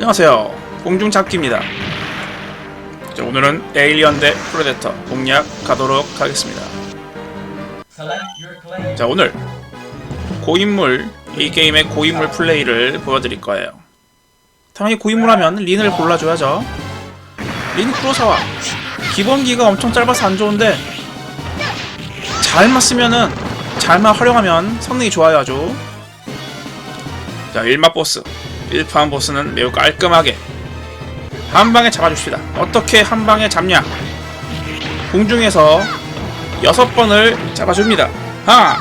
안녕하세요. 공중잡기입니다. 자, 오늘은 에일리언 대 프레데터 공략 가도록 하겠습니다. 자, 오늘 고인물 이 게임의 고인물 플레이를 보여드릴 거예요. 당연히 고인물 하면 린을 골라줘야죠. 린 쿠로사와 기본기가 엄청 짧아서 안 좋은데 잘만 쓰면은 잘만 활용하면 성능이 좋아요 아주. 자, 1마 보스. 1판 보스는 매우 깔끔하게 한 방에 잡아줍시다. 어떻게 한 방에 잡냐? 공중에서 여섯 번을 잡아줍니다. 하!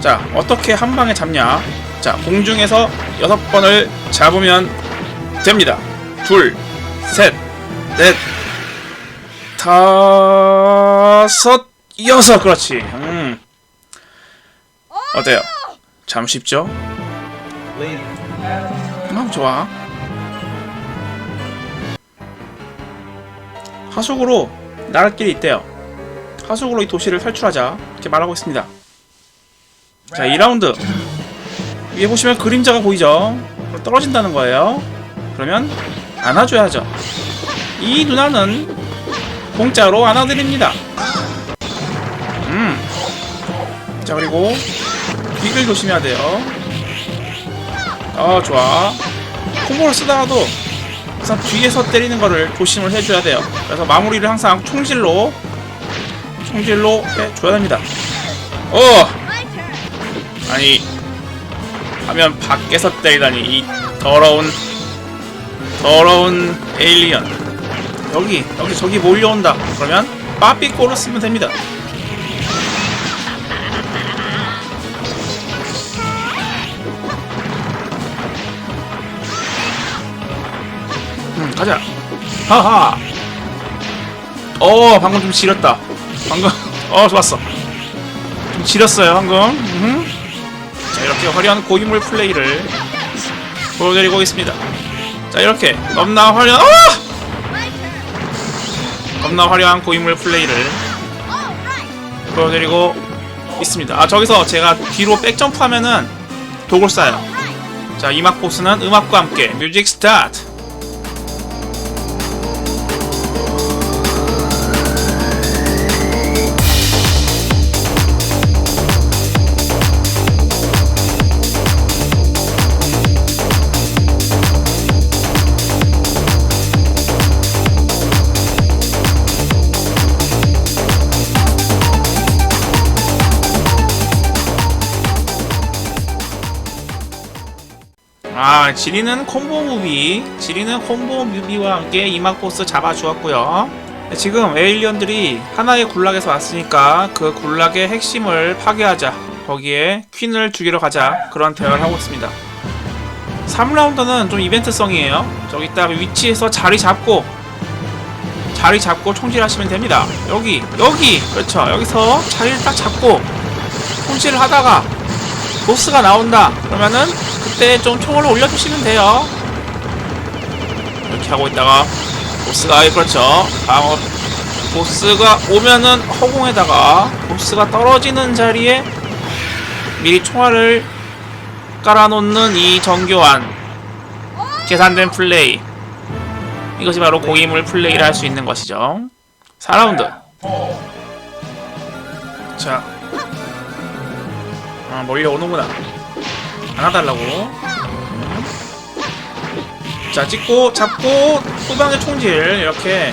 자, 어떻게 한 방에 잡냐? 자, 공중에서 여섯 번을 잡으면 됩니다. 둘, 셋, 넷, 다섯, 여섯. 그렇지. 음. 어때요? 참 쉽죠? 음, 좋아. 하수구로 나갈 길이 있대요. 하수구로 이 도시를 탈출하자. 이렇게 말하고 있습니다. 자, 2라운드. 위에 보시면 그림자가 보이죠? 떨어진다는 거예요. 그러면 안아줘야죠. 이 누나는 공짜로 안아드립니다. 음. 자, 그리고 뒤를 조심해야 돼요. 아, 좋아. 콤보를 쓰다가도 항상 뒤에서 때리는 거를 조심을 해줘야 돼요. 그래서 마무리를 항상 총질로 총질로 해줘야 됩니다. 어! 아니 하면 밖에서 때리다니 이 더러운 더러운 에일리언 여기 여기 저기 몰려온다 그러면 빠삐꼬를 쓰면 됩니다 가자. 하하. 어 방금 좀 지렸다. 방금 어 좋았어. 좀 지렸어요 방금. 음흠. 자 이렇게 화려한 고인물 플레이를 보여드리고 있습니다. 자 이렇게 넘나 화려한 아! 넘나 화려한 고인물 플레이를 보여드리고 있습니다. 아 저기서 제가 뒤로 백점프하면은 독을 쏴요. 자 이막 보스는 음악과 함께. 뮤직 스타트 아, 지리는 콤보 무비, 지리는 콤보 무비와 함께 이막 보스 잡아주었고요. 네, 지금 에일리언들이 하나의 굴락에서 왔으니까 그 굴락의 핵심을 파괴하자. 거기에 퀸을 죽이러 가자. 그런 대화를 하고 있습니다. 3라운드는 좀 이벤트성이에요. 저기 딱 위치에서 자리 잡고 자리 잡고 총질하시면 됩니다. 여기, 여기, 그렇죠. 여기서 자리를 딱 잡고 총질을 하다가 보스가 나온다. 그러면은 그 때 좀 총을 올려주시면 돼요. 이렇게 하고 있다가 보스가 그렇죠. 방어 보스가 오면은 허공에다가 보스가 떨어지는 자리에 미리 총알을 깔아놓는 이 정교한 계산된 플레이. 이것이 바로 고인물 플레이를 할 수 있는 것이죠. 4라운드. 자, 아, 몰려오는구나. 안아달라고. 자, 찍고, 잡고, 후방에 총질. 이렇게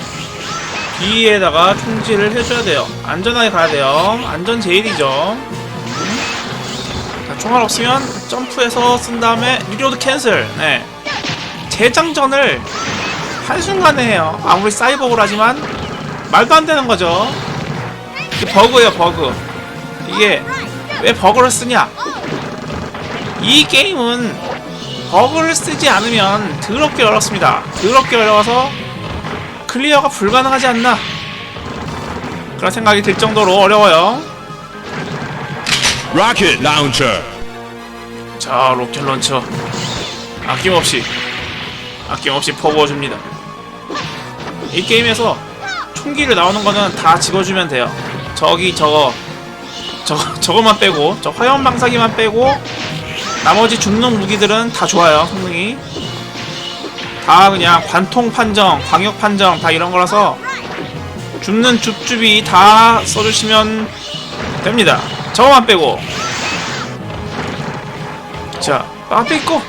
뒤에다가 총질을 해줘야 돼요. 안전하게 가야 돼요. 안전 제일이죠. 자, 총알 없으면 점프해서 쓴 다음에 리로드 캔슬. 네. 재장전을 한순간에 해요. 아무리 사이버글 하지만 말도 안 되는 거죠. 이게 버그예요, 버그. 이게 왜 버그를 쓰냐? 이 게임은 버그를 쓰지 않으면 더럽게 어렵습니다. 더럽게 어려워서 클리어가 불가능하지 않나? 그런 생각이 들 정도로 어려워요. Rocket launcher. 자, 로켓 런처 아낌없이 아낌없이 퍼부어줍니다. 이 게임에서 총기를 나오는 거는 다 집어주면 돼요. 저기 저거 저거 저거만 빼고 저 화염 방사기만 빼고 나머지 중능 무기들은 다 좋아요 성능이. 다 그냥 관통 판정 광역 판정 다 이런 거라서 죽는 줍줍이 다 써주시면 됩니다. 저거만 빼고. 자 앞에 있고.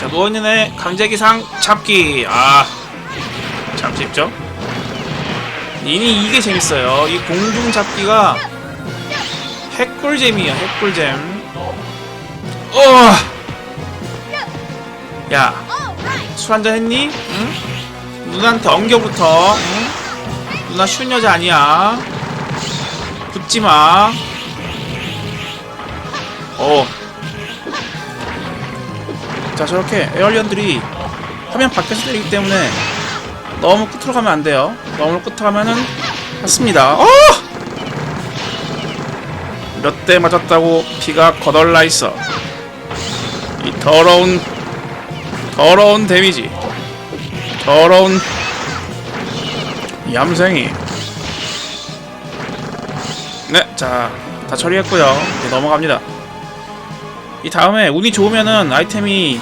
자애 강제기상 잡기. 아참 쉽죠? 이니 이게 재밌어요. 이 공중 잡기가 핵꿀잼이야 핵꿀잼 어. 야, 술 한잔 했니? 응? 누나한테 엉겨부터. 응? 누나 쉬운 여자 아니야. 붙지 마. 어. 자, 저렇게 에어리언들이 화면 밖에서 때리기 때문에 너무 끝으로 가면 안 돼요. 너무 끝으로 가면은 맞습니다. 어! 몇 대 맞았다고 피가 거덜나 있어. 이 더러운 더러운 데미지. 더러운 얌생이. 네 자 다 처리했고요. 이제 넘어갑니다. 이 다음에 운이 좋으면은 아이템이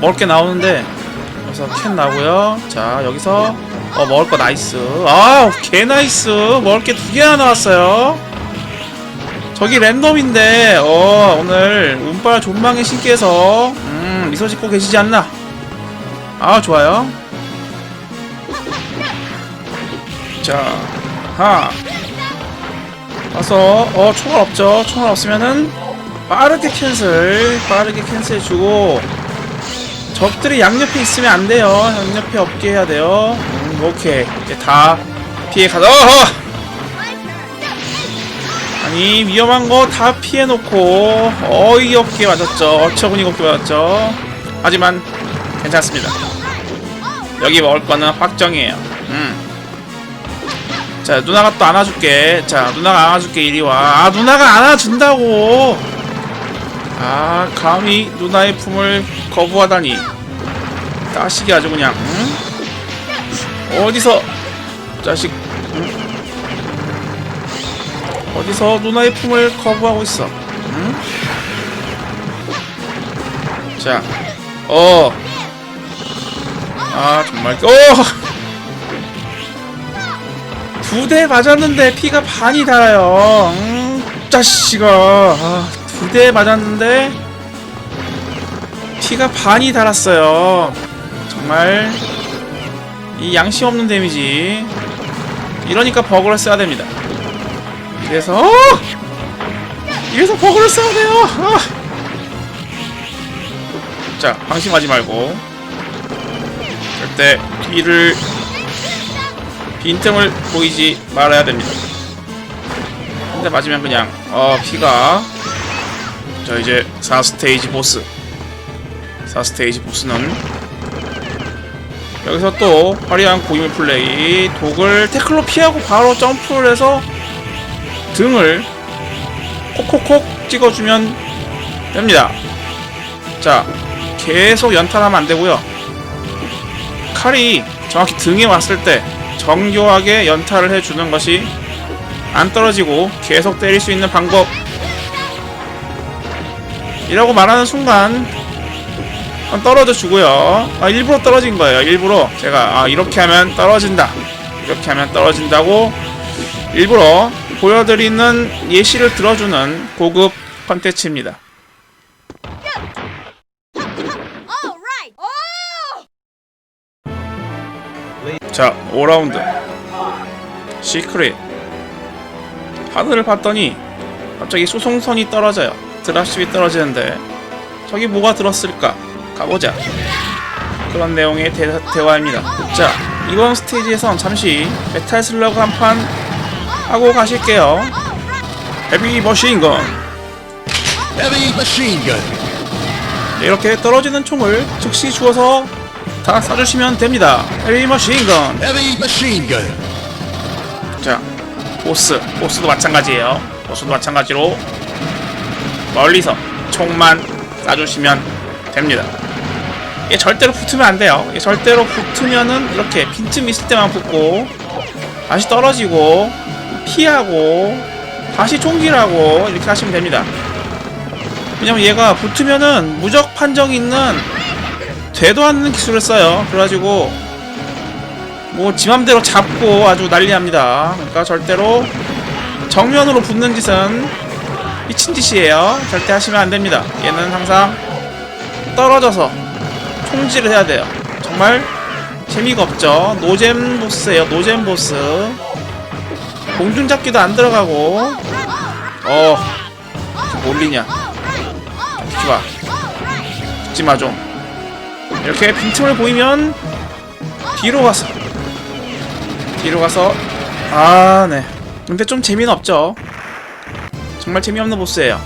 먹을 게 나오는데 여기서 캔 나오고요. 자 여기서 어 먹을 거 나이스. 아 개 나이스. 먹을 게 두 개나 나왔어요 저기 랜덤인데 어 오늘 운빨 존망의 신께서 음 미소 짓고 계시지 않나? 아 좋아요. 자 하. 와서 어 총알 없죠? 총알 없으면은 빠르게 캔슬 빠르게 캔슬해주고. 적들이 양옆에 있으면 안 돼요. 양옆에 없게 해야 돼요. 음, 오케이. 이제 다 피해 가자 어허 아니 위험한 거 다 피해놓고 어이없게 맞았죠. 어처구니 없게 맞았죠. 하지만 괜찮습니다. 여기 먹을 거는 확정이에요. 음. 자 누나가 또 안아줄게. 자 누나가 안아줄게 이리와. 아 누나가 안아준다고! 아 감히 누나의 품을 거부하다니. 따시기 아주 그냥 응? 어디서 자식 응? 어디서 누나의 품을 거부하고 있어? 응? 자, 어, 아 정말, 어, 두 대 맞았는데 피가 반이 달아요. 음, 자식아, 아, 두 대 맞았는데 피가 반이 달았어요. 정말 이 양심 없는 데미지. 이러니까 버그를 써야 됩니다. 이래서 어! 이래서 버그를 써야 돼요. 아! 자, 방심하지 말고 절대 뒤를 빈틈을 보이지 말아야 됩니다. 한 대 맞으면 그냥 어 피가 자 이제 4스테이지 보스 4스테이지 보스는 여기서 또 화려한 고인물 플레이 독을 태클로 피하고 바로 점프를 해서 등을 콕콕콕 찍어주면 됩니다. 자, 계속 연탄하면 안 되고요. 칼이 정확히 등에 왔을 때 정교하게 연타를 해주는 것이 안 떨어지고 계속 때릴 수 있는 방법. 이라고 말하는 순간 떨어져 주고요. 아, 일부러 떨어진 거예요. 일부러 제가 아, 이렇게 하면 떨어진다. 이렇게 하면 떨어진다고 일부러 보여드리는 예시를 들어주는 고급 컨텐츠입니다. 자, 5라운드. 시크릿. 하늘을 봤더니 갑자기 수송선이 떨어져요. 드랍십이 떨어지는데 저기 뭐가 들었을까? 가보자. 그런 내용의 대, 대화입니다. 자, 이번 스테이지에선 잠시 메탈 슬러그 한판 하고 가실게요. 헤비 머신건. Gun. 네, 이렇게 떨어지는 총을 즉시 주워서 다 쏴주시면 됩니다. 헤비 머신건. Machine gun. 자, 보스, 보스도 마찬가지예요. 보스도 마찬가지로 멀리서 총만 쏴주시면 됩니다. 이게 절대로 붙으면 안 돼요. 이게 절대로 붙으면은 이렇게 빈틈 있을 때만 붙고 다시 떨어지고 피하고 다시 총질하고 이렇게 하시면 됩니다. 왜냐면 얘가 붙으면은 무적 판정이 있는 되도 않는 기술을 써요. 그래가지고 뭐 지맘대로 잡고 아주 난리납니다. 그러니까 절대로 정면으로 붙는 짓은 미친 짓이에요. 절대 하시면 안 됩니다. 얘는 항상 떨어져서 총질을 해야 돼요. 정말 재미가 없죠. 노잼 보스예요. 노잼 보스. 공중 잡기도 안 들어가고. 어, 몰리냐? 죽지 마. 죽지 마 좀. 이렇게 빈틈을 보이면 뒤로 가서 뒤로 가서 아 네. 근데 좀 재미는 없죠. 정말 재미없는 보스예요.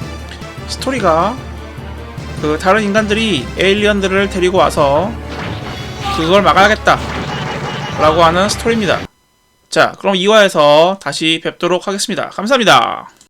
스토리가 그 다른 인간들이 에일리언들을 데리고 와서 그걸 막아야겠다 라고 하는 스토리입니다. 자 그럼 2화에서 다시 뵙도록 하겠습니다. 감사합니다.